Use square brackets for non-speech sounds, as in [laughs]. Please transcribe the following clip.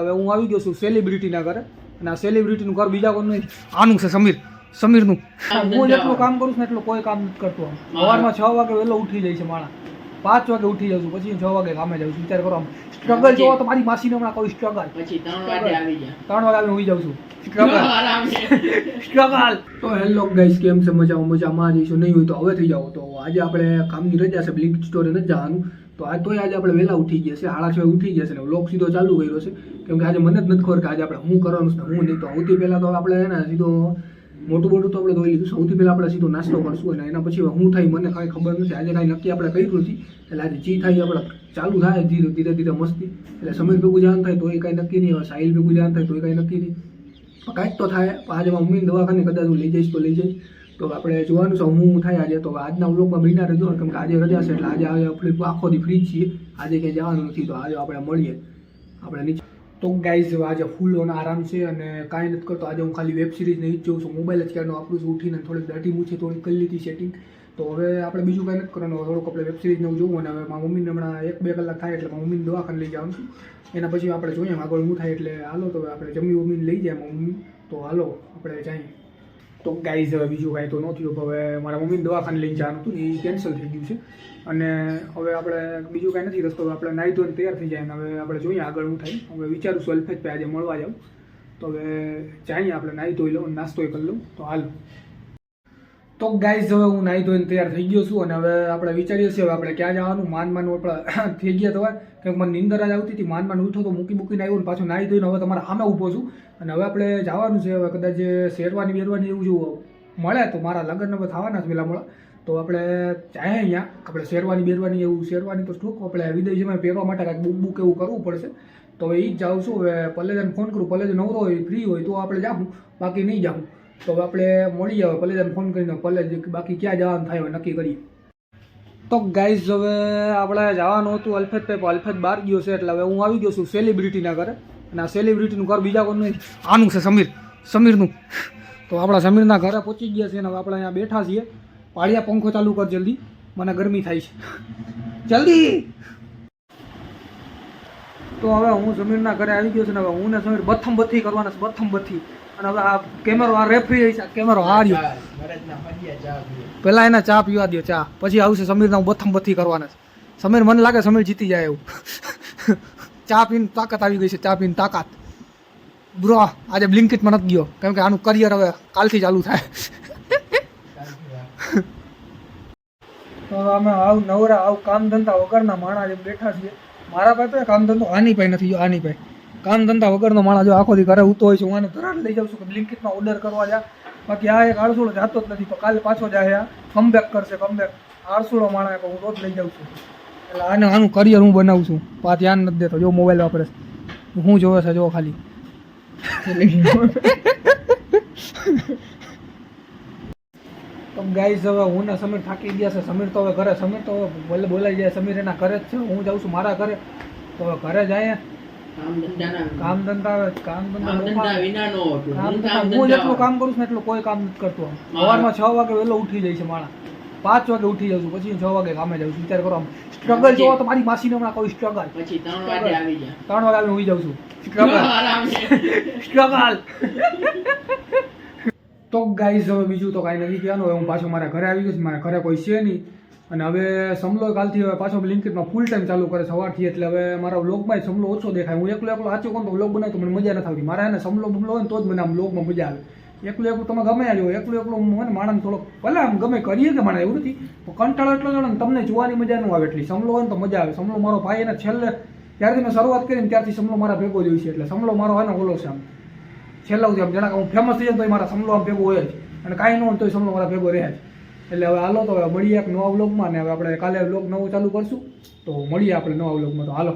હવે હું આવી ગયો છું સેલિબ્રિટીના ઘરે. અને આ સેલિબ્રિટીનું ઘર બીજા કોઈ નહીં આનું છે સમીર. સમીરનું. હું જેટલું કામ કરું છું ને એટલું કોઈ કામ નથી. કરતું સવારમાં છ વાગે વહેલો ઉઠી જાય છે માણસ. પાંચ વાગે ઉઠી જાઉં છું પછી છ વાગે કામે જાઉં છું વિચાર કરો સ્ટ્રગલ જોવો તો મારી માસીને હમણાં કહું સ્ટ્રગલ પછી ત્રણ વાગે આવી જા. ત્રણ વાગે આવી જાઉં છું. સ્ટ્રગલ સ્ટ્રગલ [laughs] તો હેલો ગાઈસ કેમ છે? મજામાં મજામાં. જઈશું નહીં હોય તો હવે થઈ જાવ. તો આજે આપણે કામની રજા છે બ્લિંક સ્ટોરે નથી જવાનું. તો આજ તોય આજે આપણે વહેલા ઉઠી ગયા છે સાડા છ ઉઠી ગયા છે ને વ્લોગ સીધો ચાલુ કર્યો છે. કેમ કે આજે મને જ નથી ખબર કે આજે આપણે શું કરવાનું છે હું નહીં. તો સૌથી પહેલાં તો આપણે ને સીધો મોટું મોટું તો આપણે ધોઈ લીધું. સૌથી પહેલાં આપણે સીધો નાસ્તો કરશું અને એના પછી હું થાય મને કાંઈ ખબર નથી. આજે કાંઈ નક્કી આપણે કર્યું નથી. એટલે આજે જી થાય આપણે ચાલુ થાય ધીરે ધીરે ધીરે મસ્તી. એટલે સમીર ભેગું જવાનું થાય તો એ કાંઈ નક્કી નહીં. હવે સાહિલ ભેગું જવાનું થાય તો એ કાંઈ નક્કી નહીં. કાંઈક તો થાય. આજે મારા મમ્મીને દવાખાને કદાચ હું લઈ જઈશ તો લઈ જઈશ. તો આપણે જોવાનું છે હું થાય આજે. તો આજના વ્લોગમાં બિના રહેજો. કેમ કે આજે રજા છે. એટલે આજે આપણે આખો દી ફ્રી છીએ. આજે ક્યાંય જવાનું નથી. તો આજે આપણે મળીએ. આપણે નીચે તો ગાઈઝ આજે ફૂલ ઓન આરામ છે અને કાંઈ નથી કરતો. આજે હું ખાલી વેબ સિરીઝ નહીં જોઉં છું. મોબાઈલ જ ક્યારનો આપણું છું ઉઠીને થોડીક દાઢી મૂછી થોડીક કરી લીધી સેટિંગ તો હવે આપણે બીજું કાંઈ નથી કરવાનું. થોડુંક આપણે વેબ સિરીઝ નવું જોવું અને હવે મારા મમ્મીને હમણાં એક બે કલાક થાય એટલે મારા મમ્મીને દવાખાને લઈ જવાનું છું. એના પછી આપણે જોઈએ, આગળ હું થાય એટલે હાલો તો હવે આપણે જમી મમ્મીને લઈ જાય મમ્મી. તો હાલો, આપણે જઈએ. તો ગાઈઝ હવે બીજું કાંઈ તો ન થયું. હવે મારા મમ્મીને દવાખાને લઈને જવાનું હતું ને, એ કેન્સલ થઈ ગયું છે. અને હવે આપણે બીજું કાંઈ નથી રસ્તો, આપણે નાહી ધોઈને તૈયાર થઈ જાય હવે આપણે જોઈએ આગળ હું થાય. હવે વિચારું છું અલ્ફેજ પે આજે મળવા જાઉં. તો હવે જઈએ આપણે નાહી ધોઈ લઉં નાસ્તો કરી લઉં. તો હાલ. તો ગાઈઝ હવે હું નાહી ધોઈને તૈયાર થઈ ગયો છું અને હવે આપણે વિચારીએ છીએ, હવે આપણે ક્યાં જવાનું? માન માન આપણે થઈ ગયા તો કે મને નિંદર જ આવતી હતી. માન માન ઉઠો તો મૂકી મૂકીને આવ્યો ને પાછું નાહી ધોઈને હવે તમારા સામે ઊભો છું. અને હવે આપણે જવાનું છે. હવે કદાચ શેરવાની બેરવાની એવું જો મળે તો મારા લગ્ન હવે થવાના જ પેલા મળે તો આપણે જાય અહીંયા. આપણે શેરવાની બેરવાની એવું શેરવાની તો સ્ટોક આપણે વિદેશમાં પહેરવા માટે કાંઈક બુક બુક એવું કરવું પડશે. તો એ જ જાઉં છું. હવે પલેજાને ફોન કરું. પલેજ નવરો હોય ફ્રી હોય તો આપણે જાઉં બાકી નહીં જાઉં તો આપણે મળી આવે પલેજાને ફોન કરીને પલેજ બાકી ક્યાં જવાનું થાય નક્કી કરીએ. તો ગાઈઝ હવે આપણે જવાનું હતું અલ્ફેદ પેપર અલ્ફેદ બહાર ગયો છે, એટલે હવે હું આવી ગયો છું સેલિબ્રિટીના ઘરે. અને આ સેલિબ્રિટીનું ઘર બીજા કોઈનું નહીં, આનું છે સમીર, સમીરનું. તો આપણા સમીરના ઘરે પહોંચી ગયા છે અને હવે આપણે અહીંયા બેઠા છીએ. પાળિયા પંખો ચાલુ કર જલ્દી, મને ગરમી થાય છે. જલ્દી! તો હવે હું સમીરના ઘરે આવી ગયો છું ને હવે હું ને સમીર બથમ બથી કરવાના છે બથમ બથી અને હવે આ કેમેરો આ રેફરી છે કેમેરો હાર્યો ચા એને ચા પીવા દો ચા. પછી આવશે સમીરના હું બથમ બથી કરવાના છે. સમીર મને લાગે સમીર જીતી જાય એવું. [laughs] ચા પીને તાકાત આવી ગઈ છે ચા પીને તાકાત. બ્રો આજે બ્લિંકિટમાં નથી ગયો. કેમ કે આનું કરિયર હવે કાલથી ચાલુ થાય. [laughs] તો અમે આવ નવરા આવ કામ ધંધા વગરના માણસ બેઠા છીએ. મારા પાસે કામ ધંધો આની પાસે નથી, જો આની પાસે કામ ધંધા વગરનો માણસ જો આખો દી ઘરે ઉતો હોય છે, હું આને તરત લઈ જાઉં છું કે બ્લિંકિટમાં ઓર્ડર કરવા જા. બાકી આ એક આળસુડો જાતો જ નથી, તો કાલે પાછો જાય આ કમબેક કરશે કમબેક આળસુડો માણસ હું રોજ લઈ જાઉં છું. એટલે આને આનું કરિયર હું બનાવું છું. પા ધ્યાન નથી દેતો, જો મોબાઈલ વાપરે હું જોવે છે, જો ખાલી. [laughs] તો ગાઈઝ હવે હું ને સમીર થાકી ગયા છે. સમીર તો હવે ઘરે સમીર તો હવે બોલાઈ જાય. સમીર એના ઘરે જ છે. હું જાઉં છું મારા ઘરે. તો હવે ઘરે જાય કામ કામ ધંધા કામ ધંધા કામ ધંધા હું જેટલું કામ કરું છું એટલું કોઈ કામ નથી કરતો સવારમાં છ વાગે વહેલો ઉઠી જાય છે માણસ પાંચ વાગે ઉઠી જાઉં છું. પછી છ વાગે કામે જાઉં છું. વિચાર કરો સ્ટ્રગલ જોવો તો મારી માસીને હમણાં કોઈ સ્ટ્રગલ પછી ત્રણ વાગે આવી જા. ત્રણ વાગે આવી હોઈ જાઉં છું. [laughs] સ્ટ્રગલ સ્ટ્રગલ તો ગાઈઝ હવે બીજું તો કાંઈ નથી કહેવાનું. હવે હું પાછો મારા ઘરે આવી ગયો છું. મારા ઘરે કોઈ છે નહીં. અને હવે સમલો કાલથી હવે પાછો બ્લિંકિટમાં ફૂલ ટાઈમ ચાલુ કરે સવારથી. એટલે હવે મારા વ્લોગમાં સમલો ઓછો દેખાય. હું એકલો એકલો આચો કહું તો વ્લોગ બનાવું તો મને મજા નથી આવતી. મારા એને સમલો બમલો હોય ને તો જ મને આમ વ્લોગમાં મજા આવે. એકલું એકલું તમે ગમે આવ્યો એકલું એકલું હું મને માણસ થોડોક ભલે આમ ગમે કરીએ કે મને એવું નથી. પણ કંટાળો એટલો જ ને તમને જોવાની મજા ન આવે એટલી. સમલો હોય ને તો મજા આવે. સમલો મારો ભાઈ એને છેલ્લે ત્યારથી મેં શરૂઆત કરી ને ત્યારથી સમલો મારા ભેગો જોઈ છે. એટલે સમલો મારો હોય ને ઓલો છે આમ. છેલ્લા સુધી આમ જણા હું ફેમસ થઈ જાય તો મારા સમલો આમ ભેગો હોય જ. અને કાંઈ ન હોય તોય સમલો મારા ભેગો રહે જ. એટલે હવે હાલો તો હવે મળીએ એક નવા વ્લોગમાં ને હવે આપણે કાલે વ્લોગ નવો ચાલુ કરશું. તો મળીએ આપણે નવા વ્લોગમાં. તો હાલો.